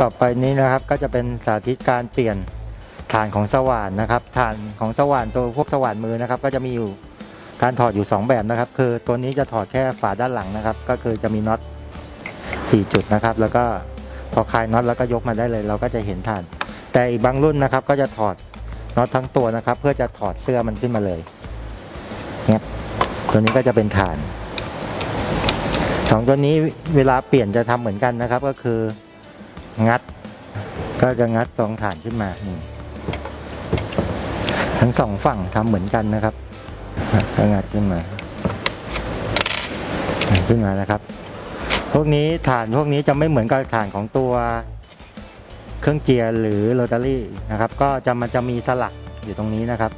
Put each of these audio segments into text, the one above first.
ต่อไปนี้นะครับก็จะเป็นสาธิตการเปลี่ยนฐานของสว่านนะครับฐานของสว่านตัวพวกสว่านมือนะครับ ก็จะมีอยู่การถอดอยู่ 2 แบบนะครับ คือตัวนี้จะถอดแค่ฝาด้านหลังนะครับ ก็คือจะมีน็อต4 จุดนะครับ แล้วก็พอคลายน็อตแล้วก็ยกมาได้เลย เราก็จะเห็นฐาน แต่อีกบางรุ่นนะครับ ก็จะถอดน็อตทั้งตัวนะครับ เพื่อจะถอดเสื้อมันขึ้นมาเลยเนี่ยตัวนี้ก็จะเป็นฐานสองตัวนี้เวลาเปลี่ยนจะทำเหมือนกันนะครับ ก็คือ งัด ก็จะงัดสองฐานขึ้นมานี่ทั้งสองฝั่งทำเหมือนกันนะครับก็งัดขึ้นมาขึ้นมานะครับ พวกนี้ฐานพวกนี้จะไม่เหมือนกับฐานของตัวเครื่องเจียร์หรือโรตารี่นะครับ ก็จะมันจะมีสลักอยู่ตรงนี้นะครับ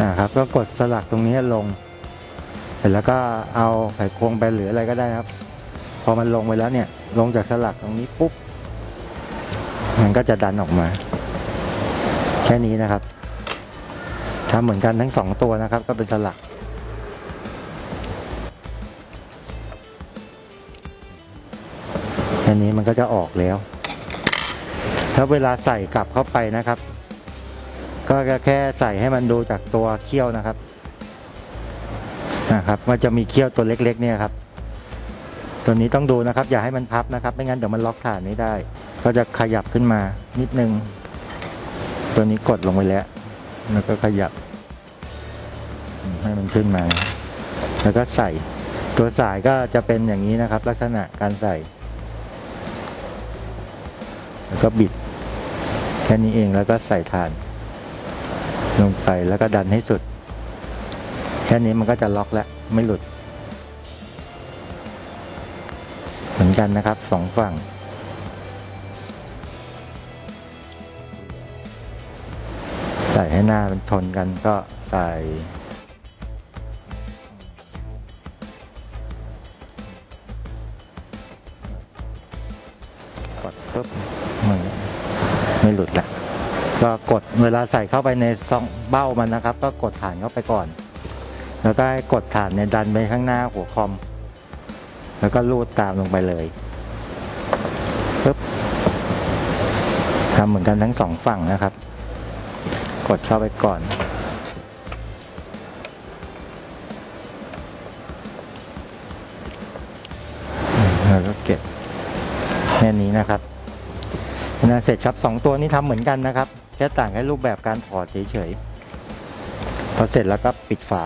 อ่าครับ ก็กดสลักตรงนี้ลงเสร็จแล้วก็เอาไขควงไปหรืออะไรก็ได้ครับ พอมันลงไปแล้วเนี่ย ลงจากสลักตรงนี้ปุ๊บ มันก็จะดันออกมา แค่นี้นะครับทำเหมือนกันทั้งสองตัวนะครับ ก็เป็นสลักแค่นี้มันก็จะออกแล้ว ถ้าเวลาใส่กลับเข้าไปนะครับ ก็แค่ใส่ให้มันดูจากตัวเขี้ยวนะครับนะครับ มันจะมีเขี้ยวตัวเล็กๆเนี่ยครับ ตัวนี้ต้องดูนะครับ อย่าให้มันพับนะครับ ไม่งั้นเดี๋ยวมันล็อกฐานไม่ได้ ก็จะขยับขึ้นมานิดนึง ตัวนี้กดลงไปแล้ว แล้วก็ขยับ ให้มันขึ้นมา แล้วก็ใส่ ตัวสายก็จะเป็นอย่างนี้นะครับ ลักษณะการใส่ แล้วก็บิดแค่นี้เองแล้วก็ใส่ฐาน ลงไปแล้วก็ดันให้สุด แค่นี้มันก็จะล็อกแล้วไม่หลุด มือนกันนะครับสองฝั่ง ใส่ให้หน้ามันชนกันก็ใส่กดปุ๊บมันไม่หลุดละก็กดเวลาใส่เข้าไปในซองเบ้ามันนะครับ ก็กดฐานเข้าไปก่อน แล้วก็ให้กดฐานเนี่ยดันไปข้างหน้าหัวคอม แล้วก็ลูดตามลงไปเลยปุ๊บทำเหมือนกันทั้งสองฝั่งนะครับ กดเข้าไปก่อน แล้วก็เก็บแค่นี้นะครับนะเสร็จครับสองตัวนี้ทำเหมือนกันนะครับ แค่ต่างแค่รูปแบบการถอดเฉยๆพอเสร็จแล้วก็ปิดฝา